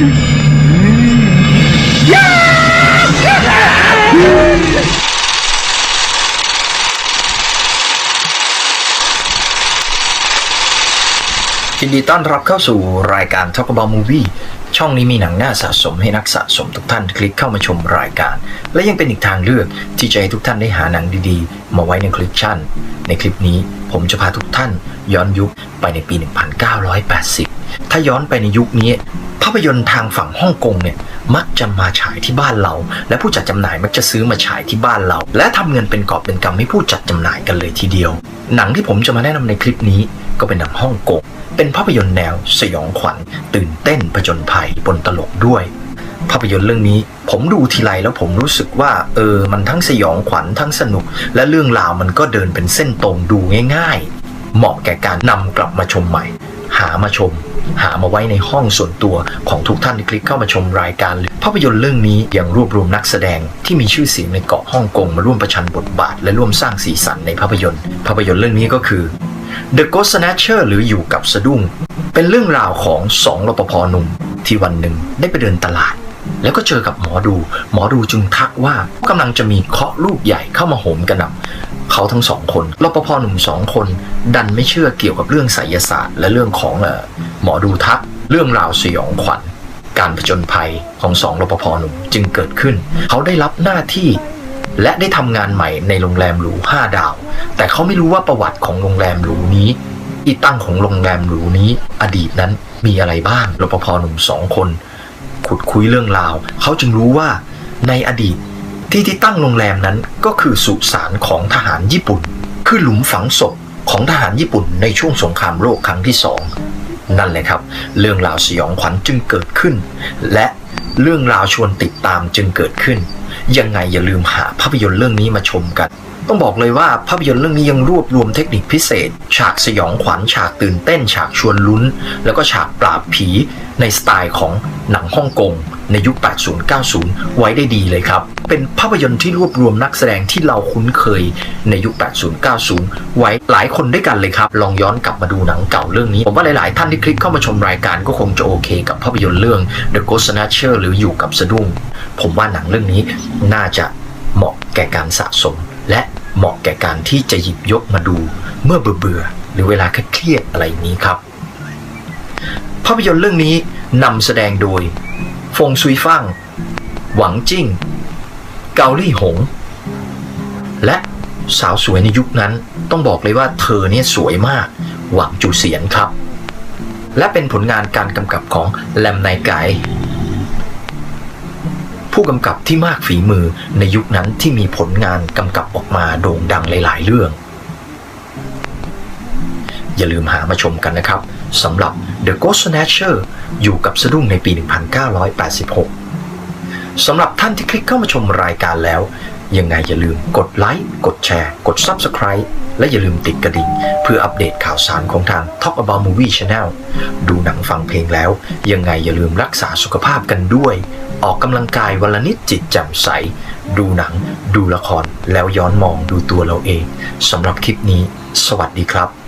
ยินดีต้อนรับเข้าสู่รายการ Talk About Movie ช่องนี้มีหนังน่าสะสมให้นักสะสมทุกท่านคลิกเข้ามาชมรายการ และยังเป็นอีกทางเลือกที่จะให้ทุกท่านได้หาหนังดีๆ มาไว้ในคลิปชั่น ในคลิปนี้ผมจะพาทุกท่านย้อนยุคไปในปี 1980 ถ้าย้อนไปในยุคนี้ ภาพยนตร์ทางฝั่งฮ่องกงเนี่ยมักจะมาฉายที่บ้านเรา และผู้จัดจำหน่ายมักจะซื้อมาฉายที่บ้านเรา และทำเงินเป็นกอบเป็นกำให้ผู้จัดจำหน่ายกันเลยทีเดียว หนังที่ผมจะมาแนะนำในคลิปนี้ก็เป็นหนังฮ่องกงเป็นภาพยนตร์แนวสยองขวัญตื่นเต้นผจญภัยบนตลกด้วย ภาพยนตร์เรื่องนี้ ผมดูทีไรแล้วผมรู้สึกว่า เออ มันทั้งสยองขวัญทั้งสนุก และเรื่องราวมันก็เดินเป็นเส้นตรงดูง่าย ๆ เหมาะแก่การนำกลับมาชมใหม่ หามาชม หามาไว้ในห้องส่วนตัวของทุกท่านที่คลิกเข้ามาชมรายการ ภาพยนตร์เรื่องนี้ยังรวบรวมนักแสดงที่มีชื่อเสียงในเกาะฮ่องกงมาร่วมประชันบทบาท และร่วมสร้างสีสันในภาพยนตร์ ภาพยนตร์เรื่องนี้ก็คือ The Ghost Snatcher หรืออยู่กับสะดุ้ง เป็นเรื่องราวของสองรปภหนุ่มที่วันหนึ่งได้ไปเดินตลาด แล้วก็เจอกับหมอดู หมอดูจึงทักว่ากำลังจะมีเคาะลูกใหญ่เข้ามาโหมกระหน่ำเขาทั้งสองคนรปภหนุ่มสองคน ดันไม่เชื่อเกี่ยวกับเรื่องไสยศาสตร์ และเรื่องของเออหมอดูทัก เรื่องราวสยองขวัญ การผจญภัยของสองรปภหนุ่มจึงเกิดขึ้น เขาได้รับหน้าที่และได้ทำงานใหม่ในโรงแรมหรู5ดาว แต่เขาไม่รู้ว่าประวัติของโรงแรมหรูนี้ที่ตั้งของโรงแรมหรูนี้ อดีตนั้นมีอะไรบ้างรปภหนุ่มสองคน ขุดคุยเรื่องราว เขาจึงรู้ว่าในอดีตที่ที่ตั้งโรงแรมนั้นก็คือสุสานของทหารญี่ปุ่น คือหลุมฝังศพของทหารญี่ปุ่นในช่วงสงครามโลกครั้งที่สองนั่นแหละครับ เรื่องราวสยองขวัญจึงเกิดขึ้น และ เรื่องราวชวนติดตามจึงเกิดขึ้น ยังไงอย่าลืมหาภาพยนตร์เรื่องนี้มาชมกัน ต้องบอกเลยว่าภาพยนตร์เรื่องนี้ยังรวบรวมเทคนิคพิเศษ ฉากสยองขวัญฉากตื่นเต้น ฉากชวนลุ้น แล้วก็ฉากปราบผีในสไตล์ของหนังฮ่องกง ในยุค 80-90 ไว้ได้ดีเลยครับ เป็นภาพยนตร์ที่รวบรวมนักแสดงที่เราคุ้นเคยในยุค 80-90 ไว้หลายคนด้วยกันเลยครับ ลองย้อนกลับมาดูหนังเก่าเรื่องนี้ ผมว่าหลายๆ ท่านที่คลิกเข้ามาชมรายการก็คงจะโอเคกับภาพยนตร์เรื่อง The Ghost Snatcher หรืออยู่กับสะดุ้ง ผมว่าหนังเรื่องนี้น่าจะเหมาะแก่การสะสม และเหมาะแก่การที่จะหยิบยกมาดูเมื่อเบื่อหรือเวลาเครียดอะไรนี้ครับ ภาพยนตร์เรื่องนี้นำแสดงโดย ฟงซุยฟ่าง หวังจิ้ง เกาลี่หง และสาวสวยในยุคนั้นต้องบอกเลยว่าเธอเนี่ยสวยมาก หวังจูเสียนครับ และเป็นผลงานการกำกับของแลมไนไกผู้กำกับที่มากฝีมือในยุคนั้นที่มีผลงานกำกับออกมาโด่งดังหลาย ๆ เรื่อง อย่าลืมหามาชมกันนะครับสำหรับ The Ghost Snatcher อยู่กับสะดุ้งในปี 1986 สำหรับท่านที่คลิกเข้ามาชมรายการแล้ว ยังไงอย่าลืมกดไลค์ กดแชร์ กด Subscribe และอย่าลืมติดกระดิ่ง เพื่ออัปเดตข่าวสารของทาง Talk About Movie Channel ดูหนังฟังเพลงแล้ว ยังไงอย่าลืมรักษาสุขภาพกันด้วย ออกกำลังกายวันละนิดจิตแจ่มใส ดูหนัง ดูละครแล้วย้อนมองดูตัวเราเองสำหรับคลิปนี้ สวัสดีครับ